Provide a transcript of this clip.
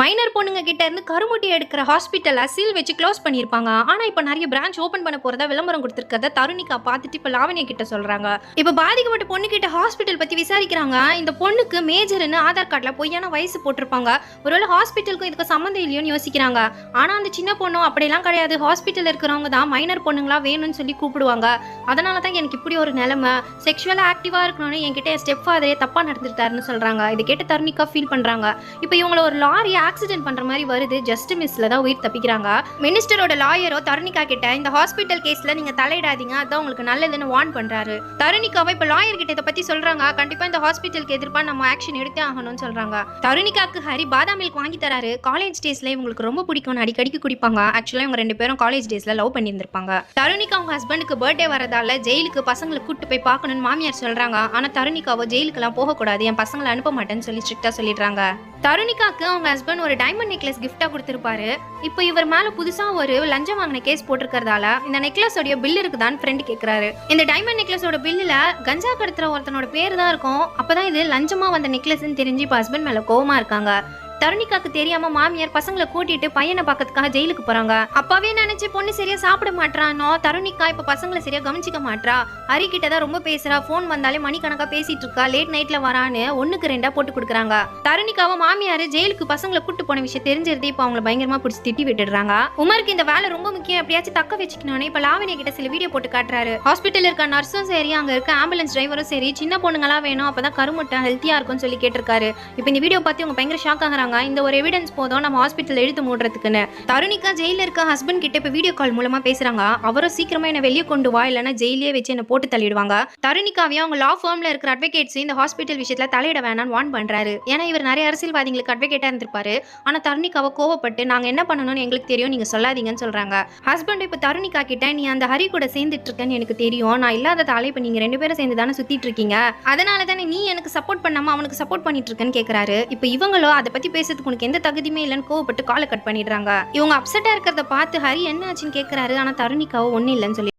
Minor பொண்ணுங்க கிட்ட இருந்து கருமுட்டி எடுக்கிற ஹாஸ்பிட்டலை சீல் வச்சு க்ளோஸ் பண்ணியிருப்பாங்க. ஆனா இப்போ நிறைய பிரான்ச் ஓபன் பண்ண போறதா விளம்பரம் கொடுத்துருக்கத தருணிகா பார்த்துட்டு இப்போ லாவணிய கிட்ட சொல்றாங்க. இப்போ பாதிக்கப்பட்ட பொண்ணு கிட்ட ஹாஸ்பிட்டல் பத்தி விசாரிக்கிறாங்க. இந்த பொண்ணுக்கு மேஜர்னு ஆதார் கார்டில் பொய்யான வயசு போட்டிருப்பாங்க. ஒருவேளை ஹாஸ்பிட்டலுக்கும் இதுக்கு சம்மந்தம் இல்லையோன்னு யோசிக்கிறாங்க. ஆனா அந்த சின்ன பொண்ணும் அப்படிலாம் கிடையாது. ஹாஸ்பிட்டல் இருக்கிறவங்க தான் மைனர் பொண்ணுங்களா வேணும்னு சொல்லி கூப்பிடுவாங்க. அதனால தான் எனக்கு இப்படி ஒரு நிலைமை. செக்ஷுவலாக ஆக்டிவாக இருக்கணும்னு என்கிட்ட என் ஸ்டெப் ஃபாதரே தப்பாக நடந்துட்டாருன்னு சொல்கிறாங்க இதை கேட்டு தருணிக்கா ஃபீல் பண்ணுறாங்க இப்போ இவங்கள ஒரு லாரி ஆக்சிடென்ட் பண்ற மாதிரி வருது. ஜஸ்ட் மிஸ்ல தான் உயிர் தப்பிக்கிறாங்க. மினிஸ்டரோட லாயரோ தருணிகா கிட்ட இந்த ஹாஸ்பிட்டல் கேஸ்ல நீங்க தலையிடாதீங்க. அதான் உங்களுக்கு நல்லதுன்னு வார்ன் பண்றாரு. தருணிகாவை இப்போ லாயர் கிட்ட இதை பத்தி சொல்றாங்க. கண்டிப்பா இந்த ஹாஸ்பிட்டலுக்கு எதிர்ப்பா நம்ம ஆக்ஷன் எடுத்தே ஆகணும்னு சொல்றாங்க. தருணிகாக்கு ஹரி பாதாம் மில்க் வாங்கி தராரு. காலேஜ் டேஸ்ல இவங்களுக்கு ரொம்ப பிடிக்கும்னு அடிக்கடிக்கு குடிப்பாங்க. ஆக்சுவலா இவங்க ரெண்டு பேரும் காலேஜ் டேஸ்ல லவ் பண்ணியிருந்திருப்பாங்க. தருணிகா அவங்க ஹஸ்பண்டுக்கு பர்த்டே வரதால ஜெயிலுக்கு பசங்களை கூட்டு போய் பார்க்கணும்னு மாமியார் சொல்றாங்க. ஆனா தருணிகாவோ ஜெயிலுக்குலாம் போகக்கூடாது. என் பசங்களை அனுப்ப மாட்டேன்னு சொல்லி ஸ்ட்ரிக்டா சொல்லிடுறாங்க. தருணிகாக்கு அவங்க ஹஸ்பண்ட் ஒரு டைமண்ட் நெக்லஸ் கிஃப்டா கொடுத்திருப்பாரு. இப்போ இவர் மேல புதுசா ஒரு லஞ்சம் வாங்கின கேஸ் போட்டிருக்கிறதால இந்த நெக்லஸோட பில் இருக்குதான்னு ஃப்ரெண்ட் கேக்குறாரு. இந்த டைமண்ட் நெக்லஸோட பில்லுல கஞ்சா கடத்துற ஒருத்தனோட பேர் தான் இருக்கும். அப்பதான் இது லஞ்சமா வந்த நெக்லஸ்ன்னு தெரிஞ்சு இப்போ ஹஸ்பண்ட் மேல கோவமா இருக்காங்க. தருணிகாக்கு தெரியாம மாமியார் பசங்களை கூட்டிட்டு பையனை பார்க்கறதுக்காக ஜெயிலுக்கு போறாங்க. அப்பாவே நினைச்சு பொண்ணு சரியா சாப்பிட மாட்டானோ தருணிகா இப்ப பசங்களை சரியா கவனிச்சிக்க மாட்றா? ஹரி கிட்ட தான் ரொம்ப பேசுறா. ஃபோன் வந்தாலே மணிக்கணக்கா பேசிட்டு இருக்கா. லேட் நைட்ல வரான்னு ஒண்ணுக்கு ரெண்டா போட்டு கொடுக்குறாங்க. தருணிகாவை மாமியார் ஜெயிலுக்கு பசங்களை கூட்டு போன விஷயம் தெரிஞ்சிருது இப்ப அவங்கள பயங்கரமா பிடிச்சி திட்டி விட்டுடுறாங்க. உமருக்கு இந்த வேலை ரொம்ப முக்கியம். எப்படியாச்சும் தக்க வச்சுக்கணும்னு இப்ப லாவணிய கிட்ட சில வீடியோ போட்டு காட்டுறாரு. ஹாஸ்பிட்டல் இருக்க நர்ஸும் சரி அங்க இருக்க ஆம்புலன்ஸ் டிரைவரும் சரி சின்ன பொண்ணுங்களா வேணும் அப்பதான் கருமுட்டை ஹெல்த்தியா இருக்கும்னு சொல்லி கேட்டிருக்காரு. இப்போ இந்த வீடியோ பார்த்து உங்க பயங்கர ஷாக் ஆகிறாங்க. இந்த ஒரு எவிடன்ஸ் போதும் நம்ம ஹாஸ்பிட்டல் எழுத்து மூடுறதுக்குன்னு. தருணிகா ஜெயில இருக்க ஹஸ்பண்ட் கிட்ட இப்போ வீடியோ கால் மூலமா பேசுறாங்க அவரும் சீக்கிரமா என்ன வெளியே கொண்டு வா இல்லைனா ஜெயிலே வச்சு என்ன போட்டு தள்ளிடுவாங்க. தருணிகாவையும் அவங்க லா ஃபார்ம்ல இருக்கிற அட்வொகேட்ஸ் இந்த ஹாஸ்பிட்டல் விஷயத்துல தலையிட வேணாம்னு வான் பண்றாரு. ஏன்னா இவர் நிறைய அரசியல்வாதிகளுக்கு அட்வொகேட்டாக இருந்திருப்பாரு. ஆனால் தருணிகாவை கோவப்பட்டு நாங்க என்ன பண்ணணும்னு எங்களுக்கு தெரியும் நீங்க சொல்லாதீங்கன்னு சொல்றாங்க. ஹஸ்பண்ட் இப்போ தருணிகா கிட்ட நீ அந்த ஹரி கூட சேர்ந்துட்டு இருக்கேன்னு எனக்கு தெரியும். நான் இல்லாததால இப்போ நீங்க ரெண்டு பேரும் சேர்ந்து தானே சுத்திட்டு இருக்கீங்க அதனால தானே நீ எனக்கு சப்போர்ட் பண்ணாம அவனுக்கு சப்போர்ட் பண்ணிட்டு இருக்கேன்னு கேட்குறாரு இப்போ இவங்களோ அதை பத்தி பேசுறதுக்கு உனக்கு எந்த தகுதியுமே இல்லைன்னு கோவப்பட்டு காலை கட் பண்ணிடுறாங்க. இவங்க அப்செட்டா இருக்கிறத பார்த்து ஹரி என்ன ஆச்சுன்னு கேக்குறாரு. ஆனா தருணிக்காவோ ஒன்னும் இல்லைன்னு சொல்லி